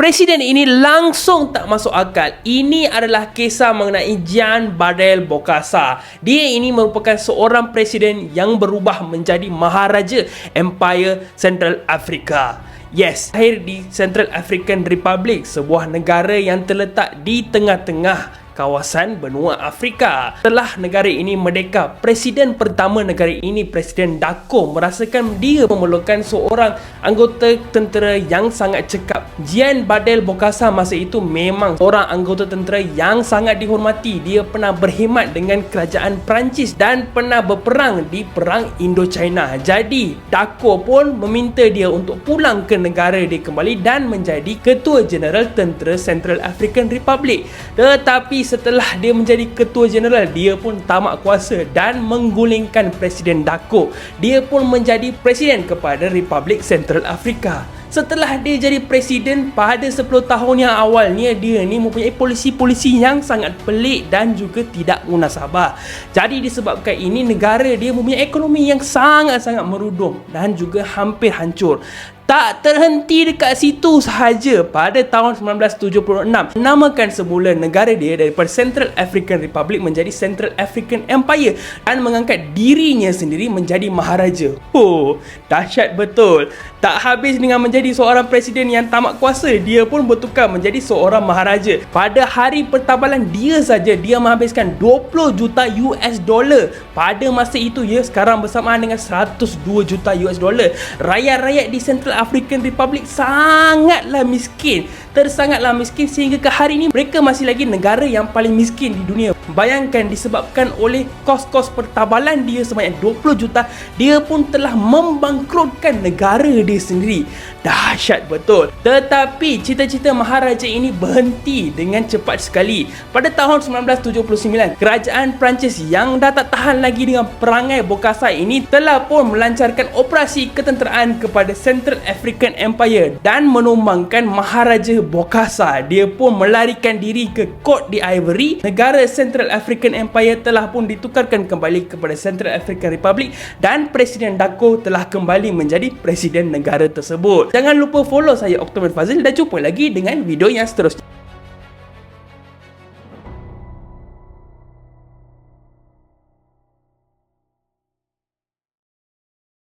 Presiden ini langsung tak masuk akal. Ini adalah kisah mengenai Jan Badel Bokassa. Dia ini merupakan seorang presiden yang berubah menjadi maharaja Empire Central Africa. Yes, lahir di Central African Republic, sebuah negara yang terletak di tengah-tengah kawasan benua Afrika. Setelah negara ini merdeka, presiden pertama negara ini, Presiden Dako, merasakan dia memerlukan seorang anggota tentera yang sangat cekap. Jean Badel Bokassa masa itu memang seorang anggota tentera yang sangat dihormati. Dia pernah berkhidmat dengan kerajaan Perancis dan pernah berperang di Perang Indochina. Jadi, Dako pun meminta dia untuk pulang ke negara dia kembali dan menjadi Ketua Jeneral Tentera Central African Republic. Tetapi setelah dia menjadi ketua jeneral dia pun tamak kuasa dan menggulingkan Presiden Dako dia pun menjadi presiden kepada Republik Central Afrika Setelah dia jadi presiden pada 10 tahun yang awalnya dia ni mempunyai polisi-polisi yang sangat pelik dan juga tidak munasabah. Jadi disebabkan ini negara dia mempunyai ekonomi yang sangat-sangat merudum dan juga hampir hancur tak terhenti dekat situ sahaja pada tahun 1976 namakan semula negara dia daripada Central African Republic menjadi Central African Empire dan mengangkat dirinya sendiri menjadi maharaja. Oh, dahsyat betul. Tak habis dengan menjadi seorang presiden yang tamat kuasa, dia pun bertukar menjadi seorang maharaja. Pada hari pertabalan dia saja dia menghabiskan 20 juta US dollar. Pada masa itu ya sekarang bersamaan dengan 102 juta US dollar. Rakyat-rakyat di Central African Republic sangatlah miskin tersangatlah miskin sehingga ke hari ini mereka masih lagi negara yang paling miskin di dunia. Bayangkan disebabkan oleh kos-kos pertabalan dia sebanyak 20 juta, dia pun telah membangkrutkan negara dia sendiri. Dahsyat betul. Tetapi cita-cita Maharaja ini berhenti dengan cepat sekali. Pada tahun 1979, kerajaan Perancis yang dah tak tahan lagi dengan perangai Bokassa ini telah pun melancarkan operasi ketenteraan kepada Central African Empire dan menumbangkan Maharaja Bokassa dia pun melarikan diri ke Cote d'Ivory negara Central African Empire telah pun ditukarkan kembali kepada Central African Republic dan Presiden Dako telah kembali menjadi Presiden negara tersebut jangan lupa follow saya Oktober Fazil. Dan jumpa lagi dengan video yang seterusnya